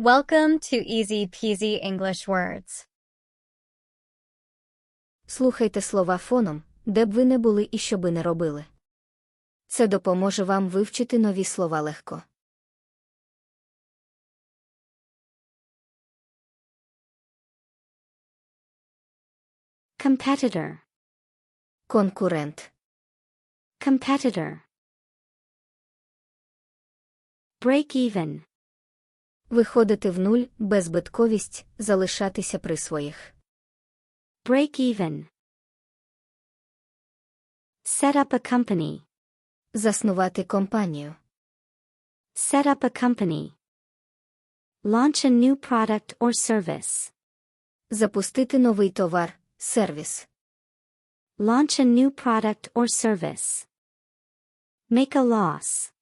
Welcome to Easy Peasy English Words. Слухайте слова фоном, де б ви не були і що би не робили. Це допоможе вам вивчити нові слова легко. competitor, Конкурент. competitor. Break even, Виходити в нуль, беззбитковість, залишатися при своїх. break even. Set up a company, Заснувати компанію. set up a company. Launch a new product or service, Запустити новий товар, сервіс. launch a new product or service. Make a loss,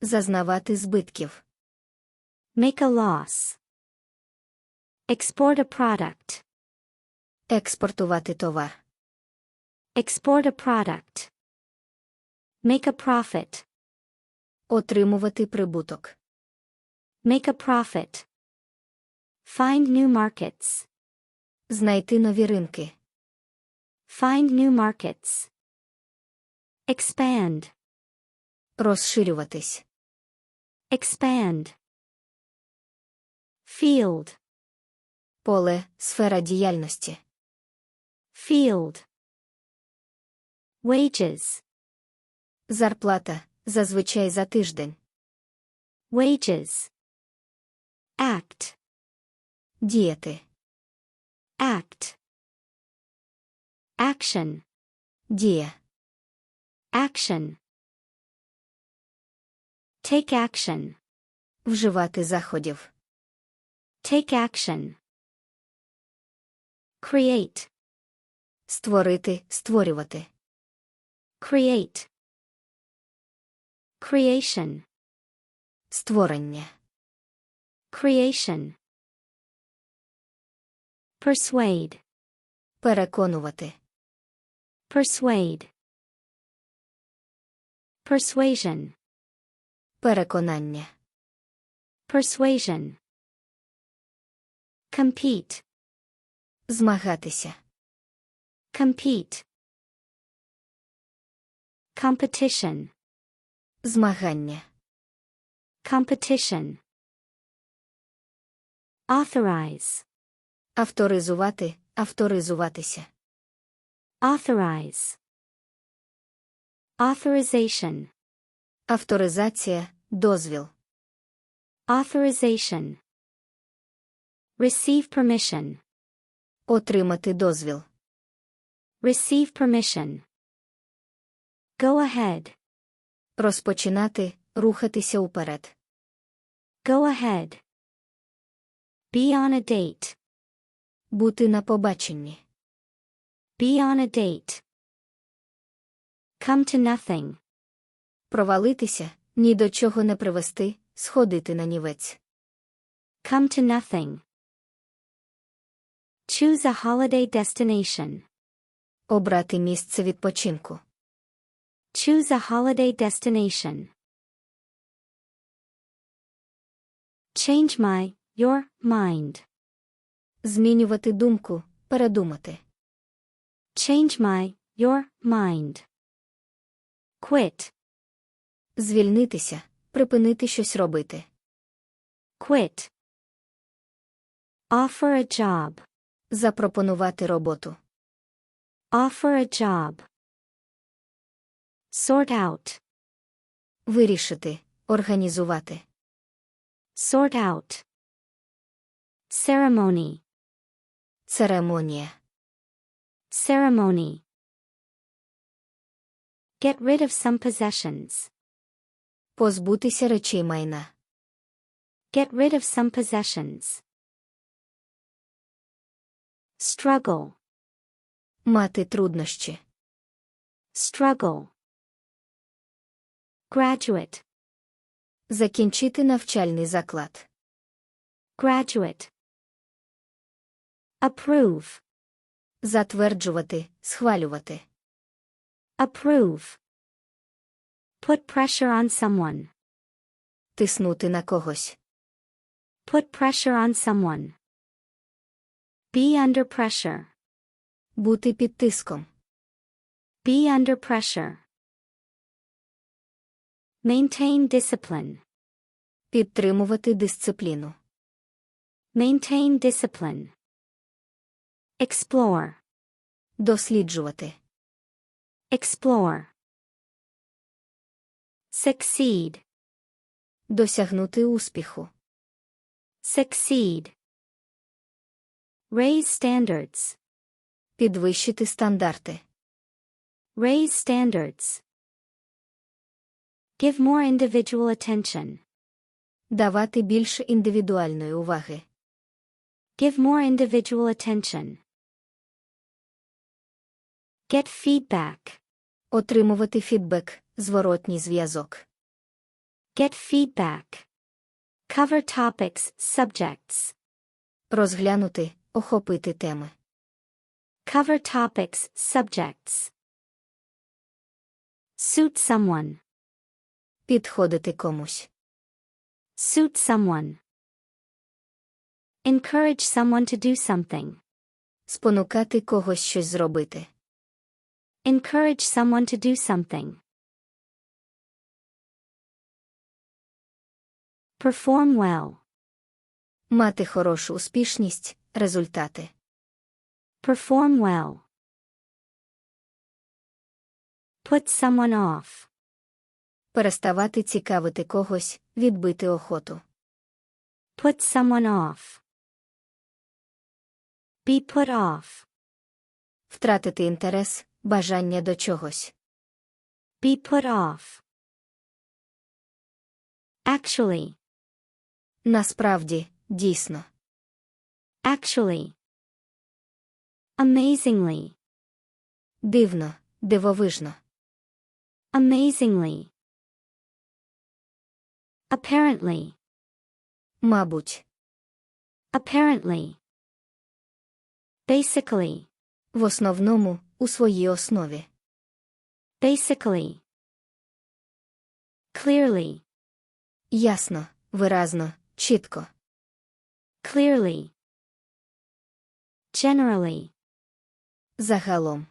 Зазнавати збитків. Make a loss. Export a product, Експортувати товар. export a product. Make a profit, Отримувати прибуток. make a profit. Find new markets, Знайти нові ринки. find new markets. Expand, Розширюватись. expand. Field, Поле, сфера діяльності. field. Wages, Зарплата, зазвичай за тиждень. wages. Act, Діяти. act. Action, Дія. action. Take action, Вживати заходів. take action. Create, Створити, створювати. create. Creation, Створення. creation. Persuade, Переконувати. persuade. Persuasion, Переконання. persuasion. Compete, Змагатися. compete. Competition, Змагання. competition. Authorize, Авторизувати, авторизуватися. authorize. Authorization, Авторизація, дозвіл. authorization. Receive permission, Отримати дозвіл. receive permission. Go ahead, Розпочинати, рухатися уперед. go ahead. Be on a date, Бути на побаченні. be on a date. Come to nothing, Провалитися, ні до чого не привести, сходити на нівець. come to nothing. Choose a holiday destination, Обрати місце відпочинку. choose a holiday destination. Change my, your, mind. Змінювати думку, передумати. Change my, your, mind. Quit, Звільнитися, припинити щось робити. quit. Offer a job, Запропонувати роботу. offer a job. Sort out, Вирішити, організувати. sort out. Ceremony, Церемонія. ceremony. Get rid of some possessions. Позбутися речей майна. Get rid of some possessions. Struggle, Мати труднощі. struggle. Graduate, Закінчити навчальний заклад. graduate. Approve, Затверджувати, схвалювати. approve. Put pressure on someone. Тиснути на когось. Put pressure on someone. Be under pressure. Бути під тиском. Be under pressure. Maintain discipline. Підтримувати дисципліну. Maintain discipline. Explore. Досліджувати. Explore. Succeed. Досягнути успіху. Succeed. Raise standards. Підвищити стандарти. Raise standards. Give more individual attention. Давати більше індивідуальної уваги. Give more individual attention. Get feedback. Отримувати фідбек, зворотній зв'язок. Get feedback. Cover topics, subjects. Розглянути, охопити теми. Cover topics, subjects. Suit someone. Підходити комусь. Suit someone. Encourage someone to do something. Спонукати когось щось зробити. Encourage someone to do something. Perform well. Мати хорошу успішність, результати. Perform well. Put someone off. Переставати цікавити когось, відбити охоту. Put someone off. Be put off. Втратити інтерес, бажання до чогось. Be put off. Actually. Насправді, дійсно. Actually. Amazingly. Дивно, дивовижно. Amazingly. Apparently. Мабуть. Apparently. Basically. В основному, у своїй основі. Basically. Clearly. Ясно, виразно, чітко. Clearly. Generally. Загалом.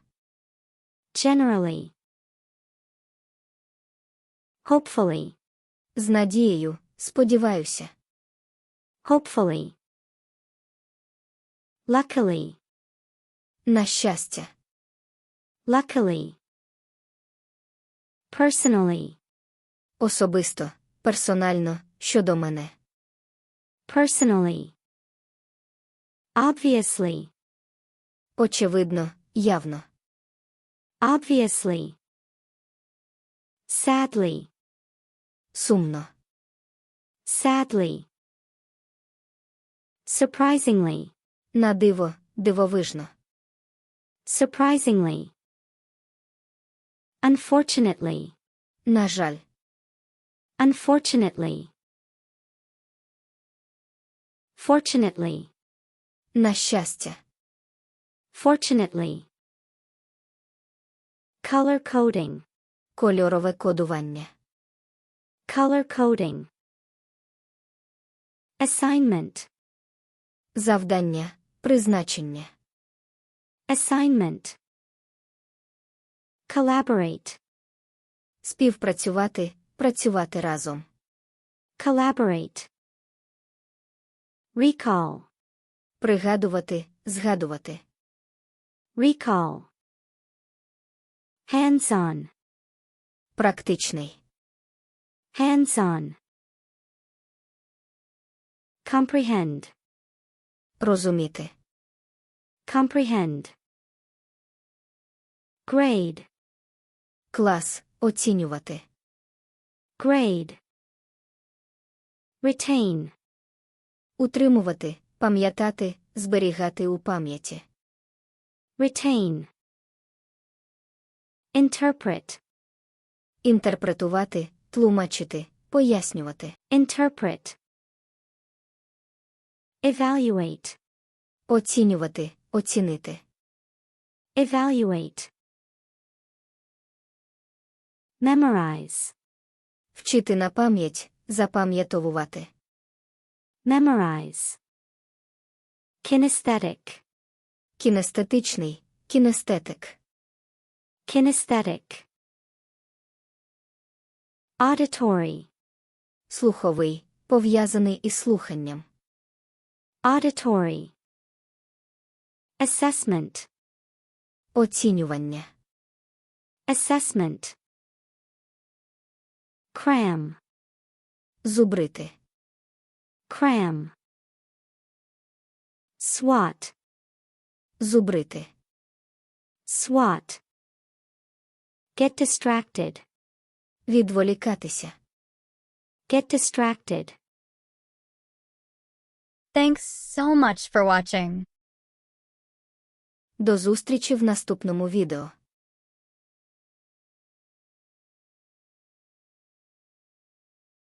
Generally. Hopefully. З надією, сподіваюся. Hopefully. Luckily. На щастя. Luckily. Personally. Особисто, персонально, щодо мене. Personally. Obviously. Очевидно, явно. Obviously. Sadly. Сумно. Sadly. Surprisingly. На диво, дивовижно. Surprisingly. Unfortunately. На жаль. Unfortunately. Fortunately. На щастя. Fortunately. Color coding. Кольорове кодування. Color coding. Assignment. Завдання, призначення. Assignment. Collaborate. Співпрацювати, працювати разом. Collaborate. Recall. Пригадувати, згадувати. Recall. Hands on. Практичний. Hands on. Comprehend. Розуміти. Comprehend. Grade. Клас, оцінювати. Grade. Retain. Утримувати, пам'ятати, зберігати у пам'яті. Retain. Interpret. Інтерпретувати, тлумачити, пояснювати. Interpret. Evaluate. Оцінювати, оцінити. Evaluate. Memorize. Вчити на пам'ять, запам'ятовувати. Memorize. Kinesthetic. Кінестетичний, кінестетик. Kinesthetic. Auditory. Слуховий, пов'язаний із слуханням. Auditory. Assessment. Оцінювання. Assessment. Cram. Зубрити. Cram. SWAT. Зубрити. SWAT. Get distracted. Відволікатися. Get distracted. Thanks so much for watching. До зустрічі в наступному відео.